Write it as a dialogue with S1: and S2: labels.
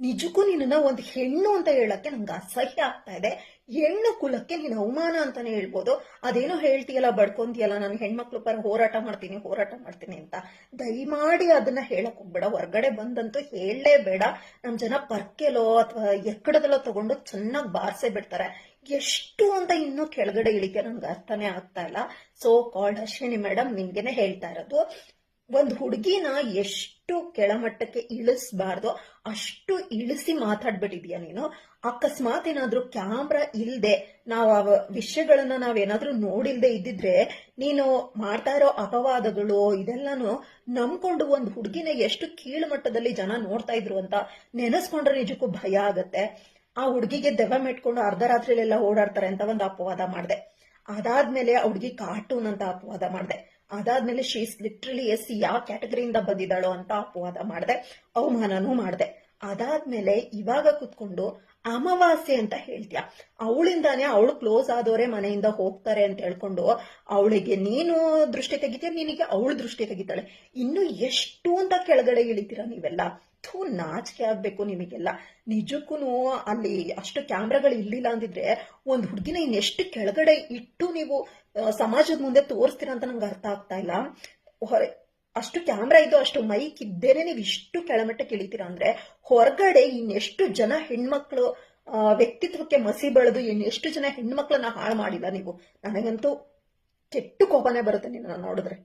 S1: ನಿಜಕ್ಕೂ ನಿನ್ನ ಒಂದು ಹೆಣ್ಣು ಅಂತ ಹೇಳಕ್ಕೆ ನಂಗೆ ಅಸಹ್ಯ ಆಗ್ತಾ ಇದೆ. ಹೆಣ್ಣು ಕುಲಕ್ಕೆ ನೀನು ಅವಮಾನ ಅಂತಾನೆ ಹೇಳ್ಬೋದು. ಅದೇನೋ ಹೇಳ್ತೀಯಲ್ಲ, ಬಡ್ಕೊಂತೀಯಲ್ಲ, ನಾನು ಹೆಣ್ಮಕ್ಳು ಪರ ಹೋರಾಟ ಮಾಡ್ತೀನಿ ಹೋರಾಟ ಮಾಡ್ತೀನಿ ಅಂತ. ದಯಮಾಡಿ ಅದನ್ನ ಹೇಳಕ್ ಹೋಗ್ಬೇಡ. ಹೊರ್ಗಡೆ ಬಂದಂತೂ ಹೇಳಲೇಬೇಡ ನಮ್ ಜನ ಪರ್ಕೆಲೋ ಅಥವಾ ಎಕ್ಕಡದಲ್ಲೋ ತಗೊಂಡು ಚೆನ್ನಾಗಿ ಬಾರಿಸೇ ಬಿಡ್ತಾರೆ. ಎಷ್ಟು ಅಂತ ಇನ್ನೂ ಕೆಳಗಡೆ ಇಳಿಕೆ ನನ್ಗೆ ಅರ್ಥನೇ ಆಗ್ತಾ ಇಲ್ಲ. ಸೊ ಕಾಲ್ಡ್ ಅಶ್ವಿನಿ ಮೇಡಮ್ ನಿಮ್ಗೆನೆ ಹೇಳ್ತಾ ಇರೋದು. ಒಂದು ಹುಡುಗಿನ ಎಷ್ಟು ಕೆಳಮಟ್ಟಕ್ಕೆ ಇಳಿಸ್ಬಾರ್ದೋ ಅಷ್ಟು ಇಳಿಸಿ ಮಾತಾಡ್ಬಿಟ್ಟಿದ್ಯಾ ನೀನು? ಅಕಸ್ಮಾತ್ ಏನಾದ್ರೂ ಕ್ಯಾಮ್ರಾ ಇಲ್ದೆ ನಾವು ಆ ವಿಷಯಗಳನ್ನ ನಾವೇನಾದ್ರೂ ನೋಡಿಲ್ದೆ ಇದ್ದಿದ್ರೆ ನೀನು ಮಾಡ್ತಾ ಇರೋ ಅಪವಾದಗಳು ಇದೆಲ್ಲಾನು ನಂಬ್ಕೊಂಡು ಒಂದು ಹುಡುಗಿನ ಎಷ್ಟು ಕೀಳುಮಟ್ಟದಲ್ಲಿ ಜನ ನೋಡ್ತಾ ಇದ್ರು ಅಂತ ನೆನೆಸ್ಕೊಂಡ್ರೆ ನಿಜಕ್ಕೂ ಭಯ ಆಗತ್ತೆ. ಆ ಹುಡುಗಿಗೆ ದೆವ್ವ ಮೆಟ್ಕೊಂಡು ಅರ್ಧ ರಾತ್ರಿಲೆಲ್ಲ ಓಡಾಡ್ತಾರೆ ಅಂತ ಒಂದು ಅಪವಾದ ಮಾಡಿದೆ. ಅದಾದ್ಮೇಲೆ ಆ ಹುಡುಗಿ ಕಾರ್ಟೂನ್ ಅಂತ ಅಪವಾದ ಮಾಡಿದೆ. ಅದಾದ್ಮೇಲೆ ಶೀಸ್ ಲಿಟ್ರಲಿ ಎಸ್ ಯಾವ ಕ್ಯಾಟಗರಿಯಿಂದ ಬಂದಿದ್ದಾಳೋ ಅಂತ ಅಪವಾದ ಮಾಡಿದೆ ಅವಮಾನನೂ ಮಾಡಿದೆ. ಅದಾದ್ಮೇಲೆ ಇವಾಗ ಕುತ್ಕೊಂಡು ಅಮಾವಾಸ್ಯೆ ಅಂತ ಹೇಳ್ತೀಯ. ಅವಳಿಂದಾನೆ ಅವಳು ಕ್ಲೋಸ್ ಆದೋರೆ ಮನೆಯಿಂದ ಹೋಗ್ತಾರೆ ಅಂತ ಹೇಳ್ಕೊಂಡು ಅವಳಿಗೆ, ನೀನು ದೃಷ್ಟಿ ತೆಗಿತೀಯ? ನಿನಗೆ ಅವಳು ದೃಷ್ಟಿ ತೆಗಿತಾಳೆ. ಇನ್ನು ಎಷ್ಟು ಅಂತ ಕೆಳಗಡೆ ಇಳಿತೀರ ನೀವೆಲ್ಲ? ಥೂ, ನಾಚಿಕೆ ಆಗ್ಬೇಕು ನಿಮಗೆಲ್ಲ. ನಿಜಕ್ಕೂ ಅಲ್ಲಿ ಅಷ್ಟು ಕ್ಯಾಮ್ರಾಗಳು ಇರ್ಲಿಲ್ಲ ಅಂದಿದ್ರೆ ಒಂದು ಹುಡುಗಿನ ಇನ್ನೆಷ್ಟು ಕೆಳಗಡೆ ಇಟ್ಟು ನೀವು ಸಮಾಜದ ಮುಂದೆ ತೋರಿಸ್ತೀರ ಅಂತ ನಂಗೆ ಅರ್ಥ ಆಗ್ತಾ ಇಲ್ಲ. ಅಷ್ಟು ಕ್ಯಾಮ್ರಾ ಇದ್ದು ಅಷ್ಟು ಮೈಕ್ ಇದ್ದೇನೆ ನೀವು ಇಷ್ಟು ಕೆಳಮಟ್ಟಕ್ಕೆ ಇಳಿತೀರಾ ಅಂದ್ರೆ ಹೊರಗಡೆ ಇನ್ನೆಷ್ಟು ಜನ ಹೆಣ್ಮಕ್ಳು ಆ, ವ್ಯಕ್ತಿತ್ವಕ್ಕೆ ಮಸಿ ಬೆಳೆದು ಇನ್ನೆಷ್ಟು ಜನ ಹೆಣ್ಮಕ್ಳನ್ನ ಹಾಳು ಮಾಡಿಲ್ಲ ನೀವು? ನನಗಂತೂ ಕೆಟ್ಟು ಕೋಪನೆ ಬರುತ್ತೆ ನಿನ್ನ ನೋಡಿದ್ರೆ.